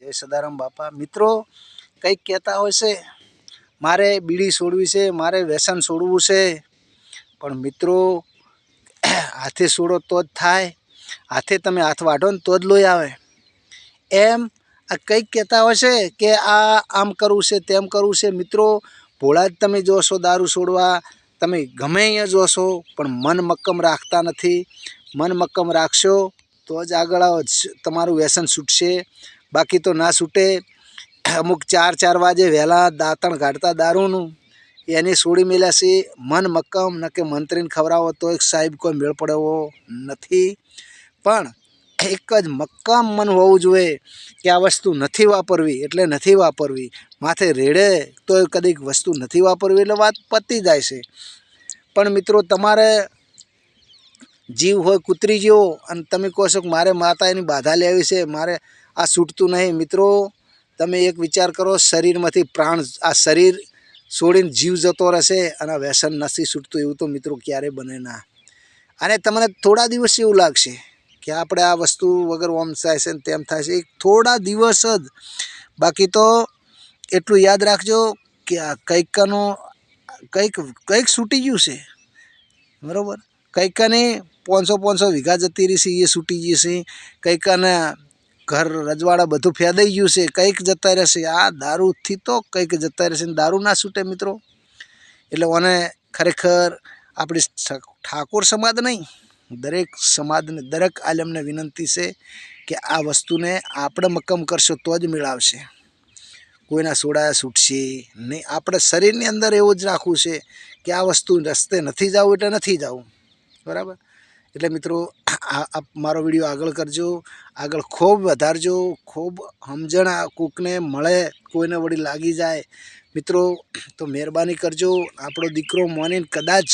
જય સદારામ બાપા. મિત્રો, કંઈક કહેતા હોય છે, મારે બીડી છોડવી છે, મારે વ્યસન છોડવું છે, પણ મિત્રો, હાથે છોડો તો જ થાય, હાથે તમે હાથ વાઢો ને તો જ લોહી આવે. એમ આ કંઈક કહેતા હોય છે કે આ આમ કરવું છે, તેમ કરવું છે. મિત્રો, ભોળા જ તમે જોશો દારૂ છોડવા તમે ગમે અહીંયા જોશો, પણ મન મક્કમ રાખતા નથી. મન મક્કમ રાખશો તો જ આગળ તમારું વ્યસન છૂટશે. બાકી તો ના છૂટે. અમુક ચાર ચાર વાગે વહેલા દાંતણ કાઢતા દારૂનું. એની છોડી મેલ્યા મન મક્કમ, ન કે મંત્રીને ખવડાવો તો એક સાહેબ કોઈ મેળ પડવો નથી. પણ એક જ મક્કમ મન હોવું જોઈએ કે આ વસ્તુ નથી વાપરવી એટલે નથી વાપરવી. માથે રેડે તો કદીક વસ્તુ નથી વાપરવી એટલે વાત પતી જાય છે. પણ મિત્રો, તમારે જીવ હોય કૂતરી જેવો અને તમે કહો છો કે મારે માતા એની બાધા લેવી છે, મારે આ છૂટતું નહીં. મિત્રો, તમે એક વિચાર કરો, શરીરમાંથી પ્રાણ, આ શરીર છોડીને જીવ જતો રહેશે અને વ્યસન નથી છૂટતું એવું તો મિત્રો ક્યારેય બને ના. અને તમને થોડા દિવસ એવું લાગશે કે આપણે આ વસ્તુ વગર ઓમ થાય છે ને તેમ થાય છે. થોડા દિવસ જ. બાકી તો એટલું યાદ રાખજો કે આ કંઈકનું કંઈક કંઈક છૂટી ગયું છે. બરાબર? કંઈકને પાંચસો પાંચસો વીઘા જતી રહી છે, એ છૂટી ગઈ છે. કને ઘર, રજવાડા બધું ફેદાઈ ગયું છે, કંઈક જતા રહેશે. આ દારૂથી તો કંઈક જતા રહેશે. દારૂ ના છૂટે મિત્રો. એટલે ઓને ખરેખર આપણી ઠાકોર સમાજ નહીં, દરેક સમાજને, દરેક આલમને વિનંતી છે કે આ વસ્તુને આપણે મક્કમ કરશો તો જ મેળાવશે. કોઈના સોડાયા છૂટશે નહીં. આપણે શરીરની અંદર એવું જ રાખવું છે કે આ વસ્તુ રસ્તે નથી જવું એટલે નથી જવું. બરાબર? એટલે મિત્રો, આ મારો વીડિયો આગળ કરજો. આગળ ખૂબ વધારજો. ખૂબ સમજણ આ કૂકને મળે, કોઈને વળી લાગી જાય. મિત્રો, તો મહેરબાની કરજો. આપણો દીકરો મોનીને કદાચ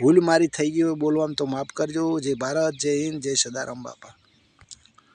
ભૂલ મારી થઈ ગઈ હોય બોલવામાં તો માફ કરજો. જય ભારત, જય હિન્દ, જય સદારામ બાપા.